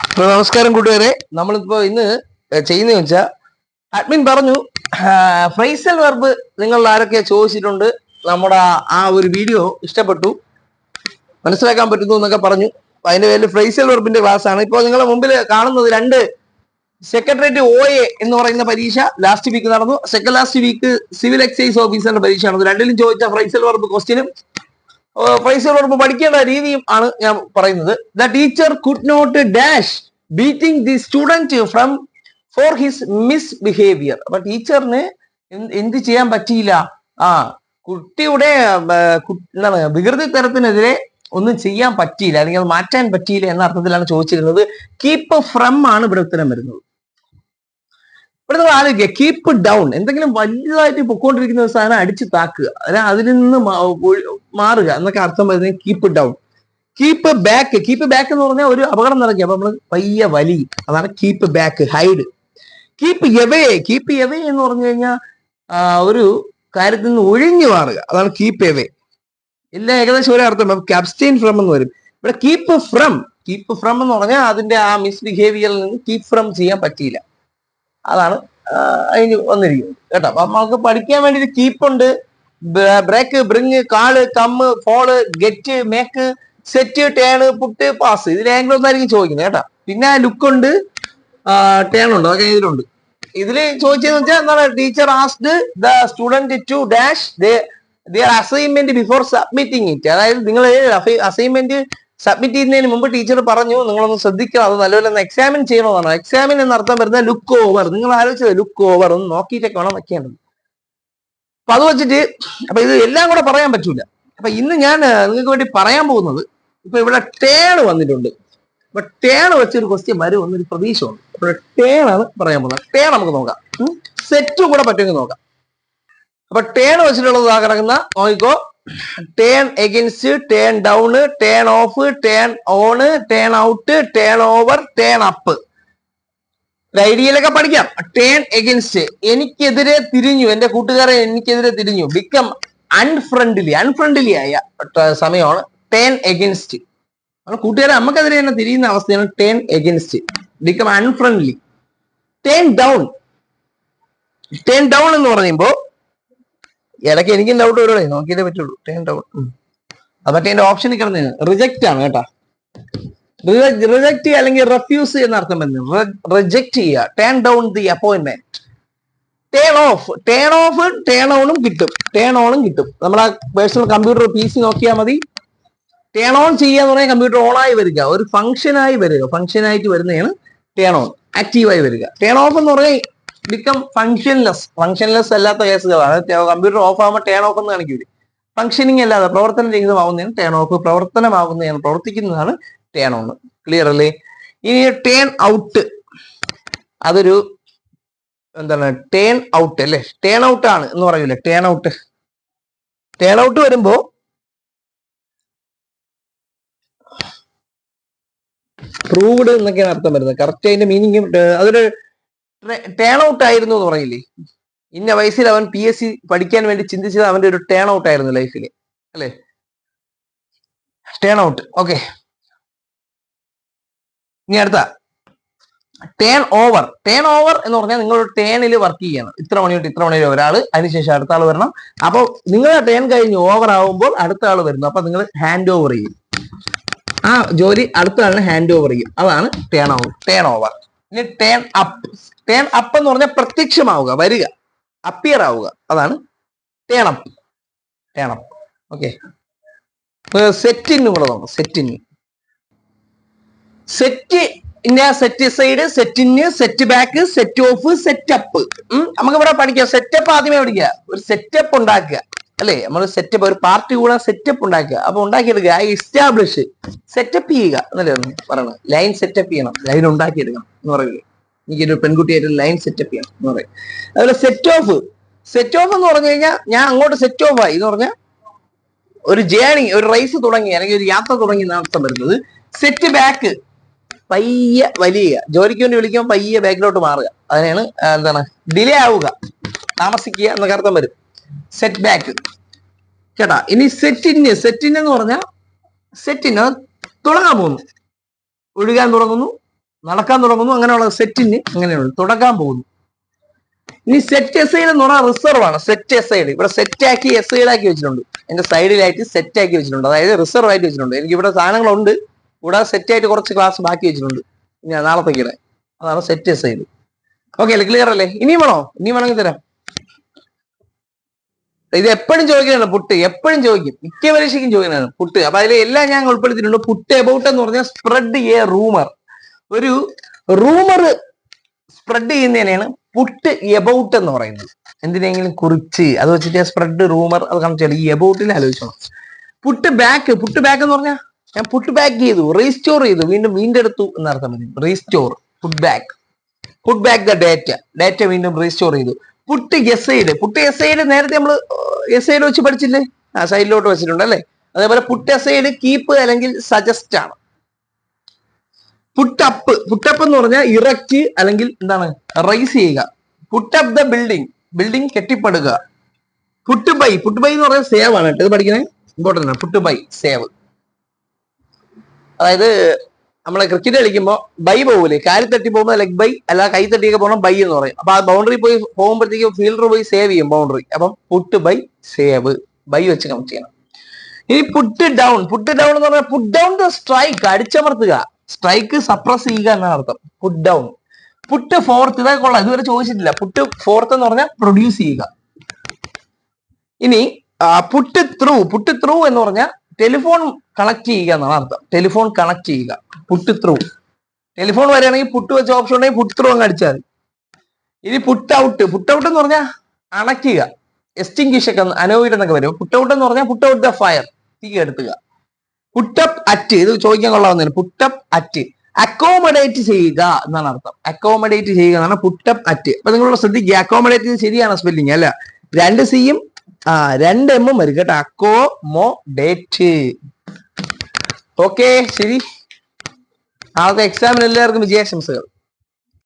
അപ്പൊ നമസ്കാരം കൂട്ടുകാരെ. നമ്മളിപ്പോ ഇന്ന് ചെയ്യുന്ന വെച്ചാൽ അഡ്മിൻ പറഞ്ഞു ഫ്രൈസൽ വെർബ് നിങ്ങൾ ആരൊക്കെ ചോദിച്ചിട്ടുണ്ട്? നമ്മുടെ ആ- ഒരു വീഡിയോ ഇഷ്ടപ്പെട്ടു. മനസ്സിലാക്കാൻ പറ്റുന്നു എന്നൊക്കെ പറഞ്ഞു. അതിന്റെ പേരിൽ ഫ്രൈസൽ വെർബിന്റെ ക്ലാസ് ആണ് ഇപ്പോൾ നിങ്ങളുടെ മുമ്പിൽ കാണുന്നത് രണ്ട് സെക്രട്ടേറിയറ്റ് ഒ എ എന്ന് പറയുന്ന പരീക്ഷ ലാസ്റ്റ് വീക്ക് നടന്നു. Second last week civil excise ഓഫീസറിന്റെ പരീക്ഷ നടന്നു രണ്ടിലും ചോദിച്ച ഫ്രൈസൽ വെർബ് ക്വസ്റ്റ്യനും വെർബ് പഠിക്കേണ്ട രീതിയും ആണ് ഞാൻ പറയുന്നത്. The teacher could not dash beating the student from for his misbehaviour അപ്പൊ ടീച്ചറിന് എന്ത് ചെയ്യാൻ പറ്റിയില്ല? ആ കുട്ടിയുടെ എന്താണ് വികൃതി തരത്തിനെതിരെ ഒന്നും ചെയ്യാൻ പറ്റിയില്ല. അല്ലെങ്കിൽ അത് മാറ്റാൻ പറ്റിയില്ല എന്ന അർത്ഥത്തിലാണ് ചോദിച്ചിരുന്നത്. കീപ്പ് ഫ്രം ആണ് ഇവിടെ ഉത്തരം വരുന്നത്. ഇവിടെ നമ്മൾ ആലോചിക്കുക കീപ്പ് ഡൗൺ എന്തെങ്കിലും വലുതായിട്ട് പൊക്കോണ്ടിരിക്കുന്ന ഒരു സാധനം അടിച്ചു താക്കുക അല്ലെ അതിൽ നിന്ന് മാറുക എന്നൊക്കെ അർത്ഥം വരുന്നത് keep down keep back keep back എന്ന് പറഞ്ഞാൽ ഒരു അപകടം നടക്കുക. അപ്പൊ നമ്മൾ പയ്യ വലി. അതാണ് keep back hide keep away keep away എന്ന് പറഞ്ഞു കഴിഞ്ഞാൽ ഒരു കാര്യത്തിൽ നിന്ന് ഒഴിഞ്ഞു മാറുക. അതാണ് കീപ്പ് എവേ എല്ലാം ഏകദേശം ഒരു അർത്ഥം. ക്യാപ്സ്റ്റൈൻ ഫ്രം എന്ന് വരും. ഇവിടെ കീപ്പ് ഫ്രം കീപ്പ് ഫ്രം എന്ന് പറഞ്ഞാൽ അതിന്റെ ആ മിസ്ബിഹേവിയറിൽ നിന്ന് കീപ്പ് ഫ്രം ചെയ്യാൻ പറ്റിയില്ല. അതാണ് അതിന് വന്നിരിക്കുന്നത്. കേട്ടോ? അപ്പൊ നമുക്ക് പഠിക്കാൻ കീപ്പ് ഉണ്ട്. Break bring call come fall get make set turn put pass ഇതിൽ ഏതെങ്കിലും ഒന്നായിരിക്കും ചോദിക്കുന്നത് കേട്ടോ? പിന്നെ ലുക്ക് ഉണ്ട്. ടേൺ ഉണ്ട്. അതൊക്കെ ഇതിലുണ്ട്. ഇതിൽ ചോദിച്ചതെന്ന് വെച്ചാൽ എന്താണ്? Teacher asked the student to dash their assignment before submitting it അതായത് നിങ്ങൾ അസൈൻമെന്റ് സബ്മിറ്റ് ചെയ്യുന്നതിന് മുമ്പ് ടീച്ചർ പറഞ്ഞു നിങ്ങളൊന്ന് ശ്രദ്ധിക്കണം അത് നല്ലപോലെ ഒന്ന് എക്സാമിൻ ചെയ്യണമെന്നാണ്. എക്സാമിൻ എന്ന അർത്ഥം വരുന്നത് ലുക്ക് ഓവർ നിങ്ങൾ ആലോചിച്ചത് ലുക്ക് ഓവർ ഒന്ന് നോക്കിയിട്ടൊക്കെ വേണം വെക്കേണ്ടത്. അപ്പൊ അത് വെച്ചിട്ട് അപ്പൊ ഇത് എല്ലാം കൂടെ പറയാൻ പറ്റൂല. അപ്പൊ ഇന്ന് ഞാൻ നിങ്ങൾക്ക് വേണ്ടി പറയാൻ പോകുന്നത് ഇപ്പൊ ഇവിടെ ടേൺ വന്നിട്ടുണ്ട്. അപ്പൊ ടേൺ വെച്ചൊരു ക്വസ്റ്റ്യൻ വരും എന്നൊരു പ്രതീക്ഷ ഉണ്ട് അപ്പൊ ടേൺ ആണ് പറയാൻ പോകുന്നത്. ടേൺ നമുക്ക് നോക്കാം. സെറ്റും കൂടെ പറ്റുമെങ്കിൽ നോക്കാം. അപ്പൊ ടേൺ വെച്ചിട്ടുള്ളത് കിടക്കുന്ന നോക്കിക്കോ. Turn against turn down turn off turn on turn out turn over turn up ഐഡിയയിലൊക്കെ പഠിക്കാം. ടേൺ എഗൻസ്റ്റ് എനിക്കെതിരെ തിരിഞ്ഞു. എന്റെ കൂട്ടുകാരൻ എനിക്കെതിരെ തിരിഞ്ഞു. ബിക്കം അൺഫ്രണ്ട്ലി അൺഫ്രണ്ട്ലി ആയ സമയമാണ്. ടേൺ എഗൻസ്റ്റ് കൂട്ടുകാരെ നമുക്കെതിരെ തന്നെ തിരിയുന്ന അവസ്ഥയാണ് turn against become unfriendly turn down turn down എന്ന് പറയുമ്പോ ഇടയ്ക്ക് എനിക്കും ഡൗട്ട് വരുവേ നോക്കിയതേ പറ്റുള്ളൂ. ടേൺ ഡൗട്ട് അത് മറ്റേ എന്റെ ഓപ്ഷനിൽ കിടന്നു റിജക്റ്റ് ആണ് കേട്ടാ. റിജക്ട് അല്ലെങ്കിൽ റെഫ്യൂസ് എന്ന അർത്ഥം വരുന്നത് റിജക്ട് ചെയ്യുക. Turn down the appointment turn off turn off turn ഓണും കിട്ടും. ടേൺ ഓണും കിട്ടും. നമ്മളെ പേഴ്സണൽ കമ്പ്യൂട്ടർ പി സി നോക്കിയാൽ മതി. ടേൺ ഓൺ ചെയ്യുക എന്ന് പറഞ്ഞാൽ കമ്പ്യൂട്ടർ ഓൺ ആയി വരിക. ഒരു ഫംഗ്ഷനായി വരിക. ഫംഗ്ഷനായിട്ട് വരുന്നതാണ് ടേൺ ഓൺ ആക്റ്റീവായി വരിക. ടേൺ ഓഫ് എന്ന് പറഞ്ഞാൽ ബിക്കം ഫംഗ്ഷൻലെസ് ഫംഗ്ഷൻലെസ് അല്ലാത്ത കേസുകളാണ് കമ്പ്യൂട്ടർ ഓഫ് ആകുമ്പോൾ ടേൺ ഓഫ് എന്ന് കാണിക്കൂല. ഫങ്ഷനിങ് അല്ലാതെ പ്രവർത്തനം രഹിതമാവുന്നതാണ് ടേൺ ഓഫ് പ്രവർത്തനമാകുന്നതിന് പ്രവർത്തിക്കുന്നതാണ് ടേൺ ഓൺ ക്ലിയർ അല്ലേ? ഇനി ടേൺ ഔട്ട് അതൊരു എന്താണ്? ടേൺ ഔട്ട് അല്ലേ? ടേൺ ഔട്ട് ആണ് എന്ന് പറയൂലേ? ടേൺ ഔട്ട് ടേൺ ഔട്ട് വരുമ്പോ പ്രൂവ്ഡ് എന്നൊക്കെയാണ് അർത്ഥം വരുന്നത്. കറക്റ്റ് അതിന്റെ മീനിങ് അതൊരു ടേൺ ഔട്ട് ആയിരുന്നു എന്ന് പറയില്ലേ ഇന്ന വയസ്സിൽ അവൻ പി എസ് സി പഠിക്കാൻ വേണ്ടി ചിന്തിച്ചത് അവന്റെ ഒരു ടേൺ ഔട്ട് ആയിരുന്നു ലൈഫിൽ അല്ലേ? ടേൺ ഔട്ട് ഓക്കെ ഇനി അടുത്ത. ടേൺ ഓവർ ടേൺ ഓവർ എന്ന് പറഞ്ഞാൽ നിങ്ങൾ ടേണിൽ വർക്ക് ചെയ്യണം. ഇത്ര മണി തൊട്ട് ഇത്ര മണി വരെ ഒരാൾ അതിനുശേഷം അടുത്ത ആൾ വരണം. അപ്പോൾ നിങ്ങളുടെ ടേൺ കഴിഞ്ഞ് ഓവർ ആവുമ്പോൾ അടുത്ത ആൾ വരുന്നു. അപ്പൊ നിങ്ങൾ ഹാൻഡ് ഓവർ ചെയ്യും. ആ ജോലി അടുത്ത ആളിന് ഹാൻഡ് ഓവർ ചെയ്യും. അതാണ് ടേൺ ഓവർ ടേൺ ഓവർ ഇനി ടേൺ അപ്പ് ടേൺ അപ്പ് എന്ന് പറഞ്ഞാൽ പ്രത്യക്ഷമാവുക വരിക അപ്പിയർ ആവുക. അതാണ് ടേണപ്പ് ടേണപ്പ് ഓക്കെ സെറ്റിന് കൂടെ നോക്കാം സെറ്റിന് സെറ്റ് ഇന്ന സെറ്റ് സൈഡ് സെറ്റിന് set back set off set up നമുക്ക് ഇവിടെ പഠിക്കാം. സെറ്റപ്പ് ആദ്യമേ പഠിക്കുക. ഒരു സെറ്റപ്പ് ഉണ്ടാക്കുക. അല്ലേ? നമ്മൾ സെറ്റപ്പ് ഒരു പാർട്ടി കൂടെ സെറ്റപ്പ് ഉണ്ടാക്കുക. അപ്പൊ ഉണ്ടാക്കിയെടുക്കുക എസ്റ്റാബ്ലിഷ് സെറ്റപ്പ് ചെയ്യുക. എന്നല്ലേ പറയണം ലൈൻ സെറ്റപ്പ് ചെയ്യണം. ലൈൻ ഉണ്ടാക്കിയെടുക്കണം എന്ന് പറയില്ലേ എനിക്കൊരു പെൺകുട്ടിയായിട്ട് ലൈൻ സെറ്റപ്പ് ചെയ്യണം എന്ന് പറയും. അതുപോലെ സെറ്റ് ഓഫ് സെറ്റ് ഓഫ് എന്ന് പറഞ്ഞു കഴിഞ്ഞാൽ ഞാൻ അങ്ങോട്ട് സെറ്റ് ഓഫ് ആയി. എന്ന് പറഞ്ഞാൽ ഒരു ജേണി ഒരു റേസ് തുടങ്ങി അല്ലെങ്കിൽ ഒരു യാത്ര തുടങ്ങി നടത്തം വരുന്നത്. സെറ്റ് ബാക്ക് പയ്യെ വലിയ ജോലിക്ക് വേണ്ടി വിളിക്കുമ്പോൾ പയ്യെ ബാക്കിലോട്ട് മാറുക. അതിനാണ് എന്താണ് ഡിലേ ആവുക. താമസിക്കുക എന്നൊക്കെ അർത്ഥം വരും. സെറ്റ് ബാക്ക് കേട്ടാ? ഇനി സെറ്റിന് സെറ്റിന് എന്ന് പറഞ്ഞാൽ സെറ്റിന് തുടങ്ങാൻ പോകുന്നു. ഒഴുകാൻ തുടങ്ങുന്നു. നടക്കാൻ തുടങ്ങുന്നു. അങ്ങനെയുള്ള സെറ്റിന് അങ്ങനെയുള്ള തുടങ്ങാൻ പോകുന്നു. ഇനി സെറ്റ് എസ് ഐഡ് എന്ന് പറഞ്ഞാൽ റിസർവ് ആണ്. സെറ്റ് എസ് ഐഡ് ഇവിടെ സെറ്റ് ആക്കി എസ് ഐഡ് ആക്കി വെച്ചിട്ടുണ്ട്. എന്റെ സൈഡിലായിട്ട് സെറ്റ് ആക്കി വെച്ചിട്ടുണ്ട്. അതായത് റിസർവ് ആയിട്ട് വെച്ചിട്ടുണ്ട്. എനിക്ക് ഇവിടെ സാധനങ്ങളുണ്ട്. ഇവിടെ സെറ്റ് ആയിട്ട് കുറച്ച് ക്ലാസ് ബാക്കി വെച്ചിട്ടുണ്ട്. ഞാൻ നാളത്തേക്കിടെ അതാണ് സെറ്റ് എസ് ഐഡ് ഓക്കെ അല്ലേ? ക്ലിയർ അല്ലേ? ഇനിയും വേണോ? ഇനിയും വേണമെങ്കിൽ തരാം. ഇത് എപ്പോഴും ചോദിക്കുന്നതാണ് പുട്ട്. എപ്പോഴും ചോദിക്കും. മിക്ക പരീക്ഷയ്ക്കും ചോദിക്കുന്നതാണ് പുട്ട്. അപ്പൊ അതിൽ എല്ലാം ഞാൻ ഉൾപ്പെടുത്തിയിട്ടുണ്ട്. പുട്ട് എബൌട്ട് എന്ന് പറഞ്ഞാൽ സ്പ്രെഡ് എ റൂമർ ഒരു റൂമർ സ്പ്രെഡ് ചെയ്യുന്നതിനെയാണ് പുട്ട് എബൌട്ട് എന്ന് പറയുന്നത്. എന്തിനെങ്കിലും കുറിച്ച് അത് വെച്ചിട്ട് സ്പ്രെഡ് റൂമർ അത് കാണിച്ചാൽ ഈ എബൌട്ടിൽ ആലോചിക്കണം പുട്ട് ബാക്ക് പുട്ട് ബാക്ക് എന്ന് പറഞ്ഞാൽ ഞാൻ പുട്ട് ബാക്ക് ചെയ്തു റീസ്റ്റോർ ചെയ്തു വീണ്ടും വീണ്ടെടുത്തു എന്നർത്ഥം പറയും restore put back put back the data data വീണ്ടും റീസ്റ്റോർ ചെയ്തു. Put as aside put as aside നേരത്തെ നമ്മൾ എസൈഡ് വെച്ച് പഠിച്ചില്ലേ? ആ സൈഡിലോട്ട് വെച്ചിട്ടുണ്ട് അല്ലേ? അതേപോലെ പുട്ട് എസ് എസൈഡ് കീപ്പ് അല്ലെങ്കിൽ സജസ്റ്റ് ആണ്. പുട്ടപ്പ് പുട്ടപ്പ് എന്ന് പറഞ്ഞാൽ ഇറക്കി അല്ലെങ്കിൽ എന്താണ് റൈസ് ചെയ്യുക. Put up the building building കെട്ടിപ്പടുക. Put by put by എന്ന് പറഞ്ഞ സേവ് ആണ് കേട്ടോ. ഇത് പഠിക്കണേ? ഇമ്പോർട്ടന്റ് ആണ്. പുട്ട് ബൈ സേവ് അതായത് നമ്മളെ ക്രിക്കറ്റ് കളിക്കുമ്പോൾ ബൈ പോകൂലേ. കാൽ തട്ടി പോകുമ്പോൾ ലെഗ് ബൈ അല്ല കൈ തട്ടിയൊക്കെ പോകണം ബൈ എന്ന് പറയും. അപ്പൊ ആ ബൗണ്ടറി പോയി പോകുമ്പോഴത്തേക്ക് ഫീൽഡർ പോയി സേവ് ചെയ്യും ബൗണ്ടറി അപ്പം പുട്ട് ബൈ സേവ് ബൈ വെച്ച് കണക്ട് ചെയ്യണം. ഇനി പുട്ട് ഡൗൺ പുട്ട് ഡൗൺ എന്ന് പറഞ്ഞാൽ പുട്ട് ഡൗൺ ദ സ്ട്രൈക്ക് അടിച്ചമർത്തുക. സ്ട്രൈക്ക് സപ്രസ് ചെയ്യുക എന്നാണ് അർത്ഥം. പുട്ട് ഡൗൺ പുട്ട് ഫോർത്ത് ഇതൊക്കെ കൊള്ളാം. ഇതുവരെ ചോദിച്ചിട്ടില്ല. പുട്ട് ഫോർത്ത് എന്ന് പറഞ്ഞാൽ പ്രൊഡ്യൂസ് ചെയ്യുക. ഇനി പുട്ട് ത്രൂ പുട്ട് ത്രൂ എന്ന് പറഞ്ഞാൽ ടെലിഫോൺ കണക്ട് ചെയ്യുക എന്നാണ് അർത്ഥം. ടെലിഫോൺ കണക്ട് ചെയ്യുക. പുട്ട് ത്രൂ ടെലിഫോൺ വരികയാണെങ്കിൽ പുട്ട് വെച്ച ഓപ്ഷൻ ഉണ്ടെങ്കിൽ പുട്ട് ത്രൂ അങ്ങ് അടിച്ചാൽ മതി. ഇനി പുട്ട് ഔട്ട് പുട്ട് ഔട്ട് എന്ന് പറഞ്ഞാൽ അണയ്ക്കുക എസ്റ്റിംഗ്വിഷ് ഒക്കെ അനോയിഡ് എന്നൊക്കെ വരും. പുട്ട് ഔട്ട് എന്ന് പറഞ്ഞാൽ പുട്ട് ഔട്ട് ദ ഫയർ തീ കെടുത്തുക പുട്ടപ്പ് അറ്റ് ഇത് ചോദിക്കാൻ കൊള്ളാവുന്നതിന് പുട്ടപ്പ് അറ്റ് അക്കോമഡേറ്റ് ചെയ്യുക എന്നാണ് അർത്ഥം. അക്കോമഡേറ്റ് ചെയ്യുക എന്നാണ് പുട്ടപ്പ് അറ്റ് അപ്പൊ നിങ്ങളോട് ശ്രദ്ധിക്കുക അക്കോമഡേറ്റ് ശരിയാണ് സ്പെല്ലിങ് അല്ല? രണ്ട് സിയും ആ രണ്ട് എമ്മും വരും കേട്ടോ. അക്കോമോഡേറ്റ് ഓക്കെ ശരി. നാളത്തെ എക്സാമിന് എല്ലാവർക്കും വിജയാശംസകൾ.